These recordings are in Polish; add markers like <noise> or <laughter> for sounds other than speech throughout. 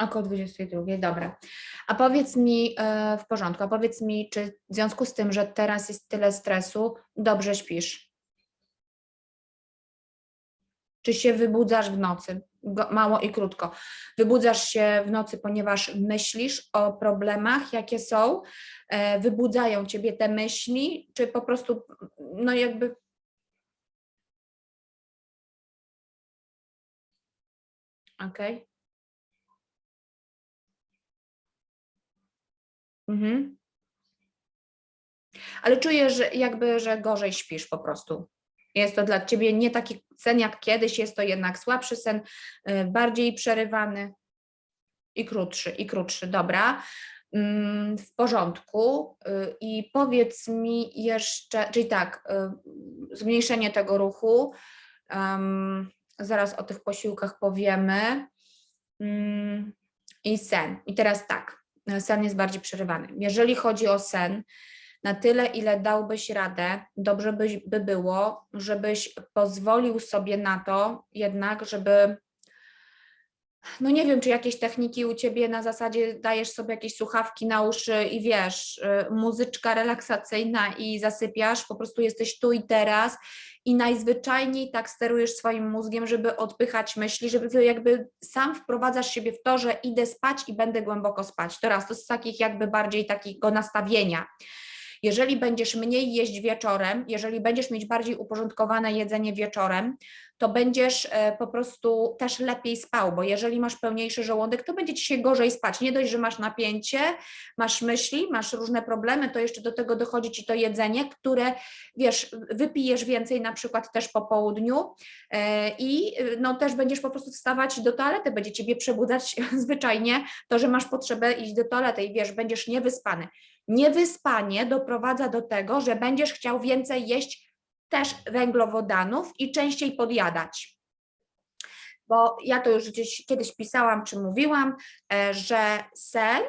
Około 22, dobra. A powiedz mi, e, w porządku, a powiedz mi, czy w związku z tym, że teraz jest tyle stresu, dobrze śpisz? Czy się wybudzasz w nocy? Mało i krótko. Wybudzasz się w nocy, ponieważ myślisz o problemach, jakie są, e, wybudzają ciebie te myśli, czy po prostu, no jakby. Okej. Mhm. Ale czujesz, że jakby, że gorzej śpisz po prostu. Jest to dla ciebie nie taki sen jak kiedyś, jest to jednak słabszy sen, y, bardziej przerywany i krótszy, i krótszy. Dobra. Mm, W porządku. Y, I powiedz mi jeszcze, czyli tak, y, zmniejszenie tego ruchu. Zaraz o tych posiłkach powiemy. Mm, I sen. I teraz tak, sen jest bardziej przerywany. Jeżeli chodzi o sen, na tyle, ile dałbyś radę, dobrze byś, by było, żebyś pozwolił sobie na to jednak, żeby. No nie wiem, czy jakieś techniki u ciebie na zasadzie dajesz sobie jakieś słuchawki na uszy i wiesz, y, muzyczka relaksacyjna i zasypiasz, po prostu jesteś tu i teraz i najzwyczajniej tak sterujesz swoim mózgiem, żeby odpychać myśli, żeby jakby sam wprowadzasz siebie w to, że idę spać i będę głęboko spać. Teraz to z takich jakby bardziej takiego nastawienia. Jeżeli będziesz mniej jeść wieczorem, jeżeli będziesz mieć bardziej uporządkowane jedzenie wieczorem, to będziesz e, po prostu też lepiej spał, bo jeżeli masz pełniejszy żołądek, to będzie ci się gorzej spać. Nie dość, że masz napięcie, masz myśli, masz różne problemy, to jeszcze do tego dochodzi ci to jedzenie, które wiesz, wypijesz więcej na przykład też po południu e, i e, no też będziesz po prostu wstawać do toalety, będzie ciebie przebudzać <laughs> zwyczajnie to, że masz potrzebę iść do toalety i wiesz, będziesz niewyspany. Niewyspanie doprowadza do tego, że będziesz chciał więcej jeść też węglowodanów i częściej podjadać. Bo ja to już gdzieś kiedyś pisałam czy mówiłam, e, że sen,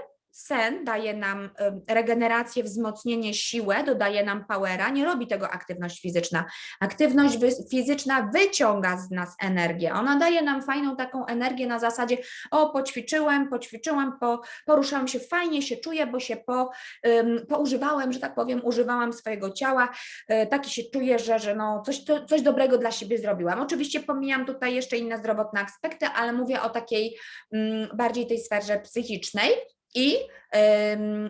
sen daje nam regenerację, wzmocnienie, siłę, dodaje nam powera, nie robi tego aktywność fizyczna. Aktywność fizyczna wyciąga z nas energię. Ona daje nam fajną taką energię na zasadzie, o, poćwiczyłem, poćwiczyłam, po, poruszałam się, fajnie się czuję, bo się po, ym, poużywałem, że tak powiem, używałam swojego ciała, y, taki się czuję, że, że no coś, to, coś dobrego dla siebie zrobiłam. Oczywiście pomijam tutaj jeszcze inne zdrowotne aspekty, ale mówię o takiej bardziej tej sferze psychicznej. I ym, i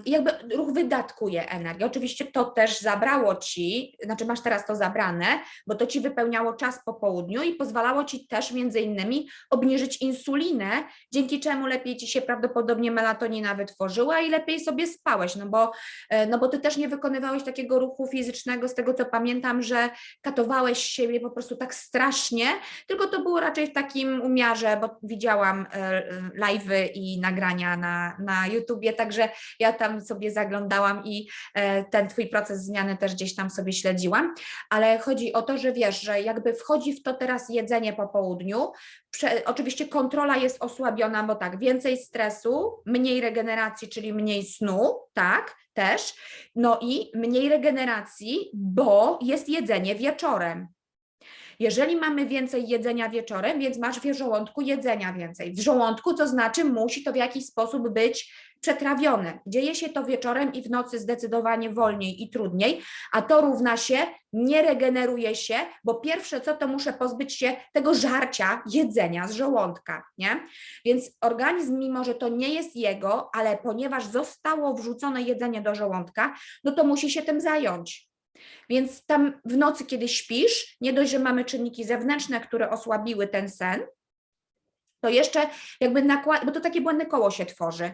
jakby ruch wydatkuje energię. Oczywiście to też zabrało ci, znaczy masz teraz to zabrane, bo to ci wypełniało czas po południu i pozwalało ci też między innymi obniżyć insulinę, dzięki czemu lepiej ci się prawdopodobnie melatonina wytworzyła i lepiej sobie spałeś, no bo, e, no bo ty też nie wykonywałeś takiego ruchu fizycznego, z tego co pamiętam, że katowałeś siebie po prostu tak strasznie, tylko to było raczej w takim umiarze, bo widziałam e, e, live'y i nagrania na, na YouTubie, także ja tam sobie zaglądałam i e, ten twój proces zmiany też gdzieś tam sobie śledziłam, ale chodzi o to, że wiesz, że jakby wchodzi w to teraz jedzenie po południu, Prze, oczywiście kontrola jest osłabiona, bo tak, więcej stresu, mniej regeneracji, czyli mniej snu, tak, też, no i mniej regeneracji, bo jest jedzenie wieczorem. Jeżeli mamy więcej jedzenia wieczorem, więc masz w żołądku jedzenia więcej. W żołądku, co znaczy musi to w jakiś sposób być przetrawione. Dzieje się to wieczorem i w nocy zdecydowanie wolniej i trudniej, a to równa się nie regeneruje się, bo pierwsze co to muszę pozbyć się tego żarcia, jedzenia z żołądka, nie? Więc organizm, mimo że to nie jest jego, ale ponieważ zostało wrzucone jedzenie do żołądka, no to musi się tym zająć. Więc tam w nocy, kiedy śpisz, nie dość, że mamy czynniki zewnętrzne, które osłabiły ten sen, to jeszcze jakby nakłada, bo to takie błędne koło się tworzy,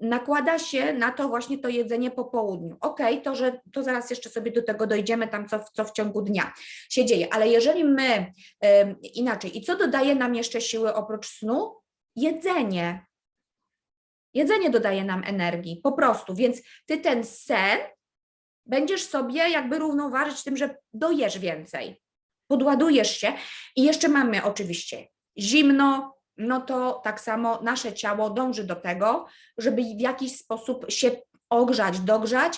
nakłada się na to właśnie to jedzenie po południu. Okej, to, że to zaraz jeszcze sobie do tego dojdziemy, tam co, co w ciągu dnia się dzieje, ale jeżeli my em, inaczej, i co dodaje nam jeszcze siły oprócz snu? Jedzenie. Jedzenie dodaje nam energii, po prostu, więc ty ten sen będziesz sobie jakby równoważyć tym, że dojesz więcej, podładujesz się i jeszcze mamy oczywiście zimno, no to tak samo nasze ciało dąży do tego, żeby w jakiś sposób się ogrzać, dogrzać